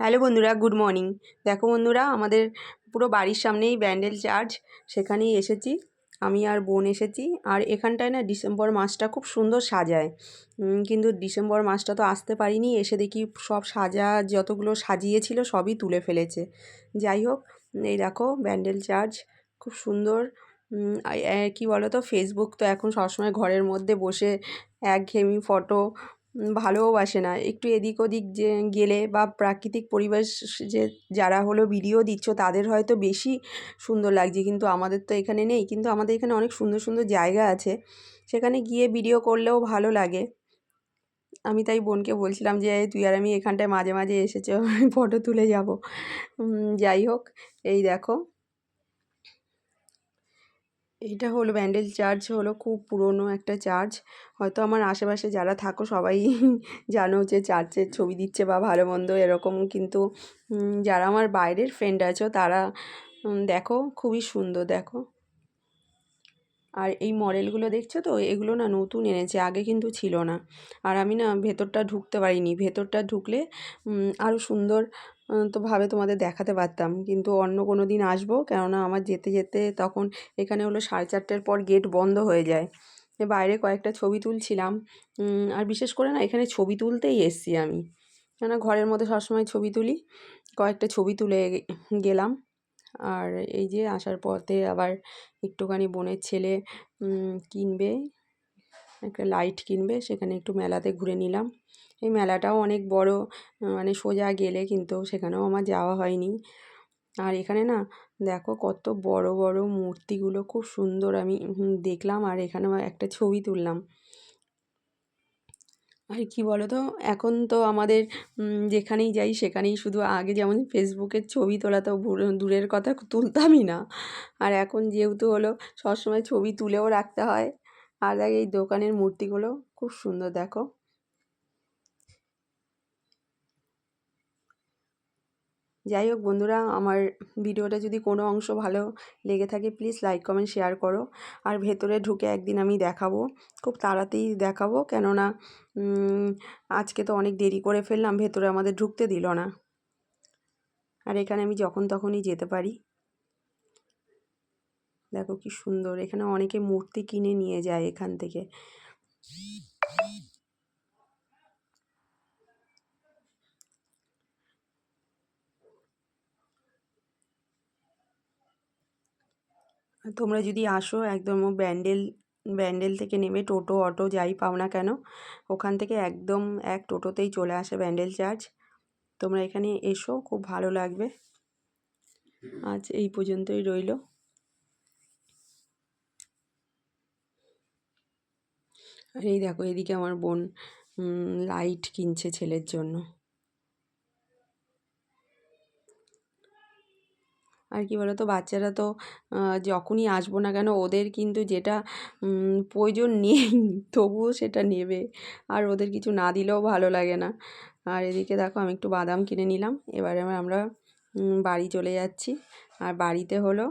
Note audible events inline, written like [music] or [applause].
Hello বন্ধুরা, good morning. দেখো বন্ধুরা, আমাদের পুরো বাড়ির সামনেই ব্যান্ডেল চার্চ, সেখানেই এসেছি। আমি আর বোন এসেছি, আর এখানটায় না ডিসেম্বর মাসটা খুব সুন্দর সাজায়। কিন্তু ডিসেম্বর মাসটা তো আসতে পারিনি, এসে দেখি সব সাজা, যতগুলো সাজিয়েছিল সবই তুলে ফেলেছে। যাই হোক, এই দেখো ব্যান্ডেল চার্চ, খুব সুন্দর। কি বলো তো ফেসবুক তো এখন সবসময় ঘরের মধ্যে বসে একঘেয়েমি ফটো উম, ভালোও বাসে না। একটু এদিক ওদিক যে গেলে বা প্রাকৃতিক পরিবেশ যে যারা হলো ভিডিও দিচ্ছ তাদের হয়তো বেশি সুন্দর লাগছে। কিন্তু আমাদের তো এখানে নেই। কিন্তু আমাদের এখানে অনেক সুন্দর সুন্দর জায়গা আছে। সেখানে গিয়ে ভিডিও করলেও ভালো লাগে। আমি তাই বোনকে বলছিলাম যে তুই আর আমি এখানটায় মাঝে মাঝে এসেছ ফটো তুলে যাব। যাই হোক এই দেখো। এটা হলো ব্যান্ডেল চার্চ হলো খুব পুরনো একটা চার্চ হয়তো আমার আশেপাশে যারা থাকো সবাই [laughs] জানো যে চার্চের ছবি দিচ্ছে বা ভালো মন্দ এরকম। কিন্তু যারা আমার বাইরের ফ্রেন্ড আছো তারা দেখো খুবই সুন্দর দেখো। আর এই মডেলগুলো দেখছ তো? এগুলো না নতুন এনেছে, আগে কিন্তু ছিল না। আর আমি না ভেতরটা ঢুকতে পারিনি। ভেতরটা ঢুকলে আরও সুন্দর তো ভাবে তোমাদের দেখাতে পারতাম। কিন্তু অন্য কোনো দিন আসব, কেননা আমার যেতে যেতে তখন এখানে হলো সাড়ে চারটের পর গেট বন্ধ হয়ে যায়। বাইরে কয়েকটা ছবি তুলছিলাম। আর বিশেষ করে না, এখানে ছবি তুলতেই এসছি আমি। কেননা ঘরের মধ্যে সবসময় ছবি তুলি। কয়েকটা ছবি তুলে গেলাম। আর এই যে আসার পথে আবার একটুখানি বোনের ছেলে কিনবে, একটা লাইট কিনবে, সেখানে একটু মেলাতে ঘুরে নিলাম। এই মেলাটাও অনেক বড় মানে সোজা গেলে কিন্তু সেখানেও আমার যাওয়া হয়নি। আর এখানে না, দেখো কত বড় বড় মূর্তিগুলো, খুব সুন্দর আমি দেখলাম আর এখানেও একটা ছবি তুললাম। আর কি বলো তো এখন তো আমাদের যেখানেই যাই সেখানেই শুধু আগে যেমন ফেসবুকের ছবি তোলা তো দূরের কথা তুলতামই না। আর এখন যেহেতু হলো, সবসময় ছবি তুলেও রাখতে হয়। আর দেখ এই দোকানের মূর্তিগুলো, খুব সুন্দর দেখো। যাই হোক বন্ধুরা, আমার ভিডিওটা যদি কোনো অংশ ভালো লেগে থাকে প্লিজ লাইক কমেন্ট শেয়ার করো। আর ভেতরে ঢুকে একদিন আমি দেখাবো, খুব তাড়াতাড়ি দেখাবো। কেননা আজকে তো অনেক দেরি করে ফেললাম, ভেতরে আমাদের ঢুকতে দিল না। আর এখানে আমি যখন তখনই যেতে পারি। দেখো কি সুন্দর, এখানে অনেকে মূর্তি কিনে নিয়ে যায় এখান থেকে আর তোমরা যদি আসো একদম ব্যান্ডেল ব্যান্ডেল থেকে নেমে টোটো, অটো যাই পাও না কেন, ওখান থেকে একদম এক টোটোতেই চলে আসে ব্যান্ডেল চার্চ তোমরা এখানে এসো, খুব ভালো লাগবে। আজ এই পর্যন্তই রইল। আর এই দেখো, এদিকে আমার বোন লাইট কিনছে ছেলের জন্য। আর কি বলতো, বাচ্চারা তো যখনই আসব না কেন ওদের কিন্তু যেটা প্রয়োজন নেই, তবুও সেটা নেবে। আর ওদের কিছু না দিলেও ভালো লাগে না। আর এদিকে দেখো আমি একটু বাদাম কিনে নিলাম। এবারে আমরা বাড়ি চলে যাচ্ছি। আর বাড়িতে হলো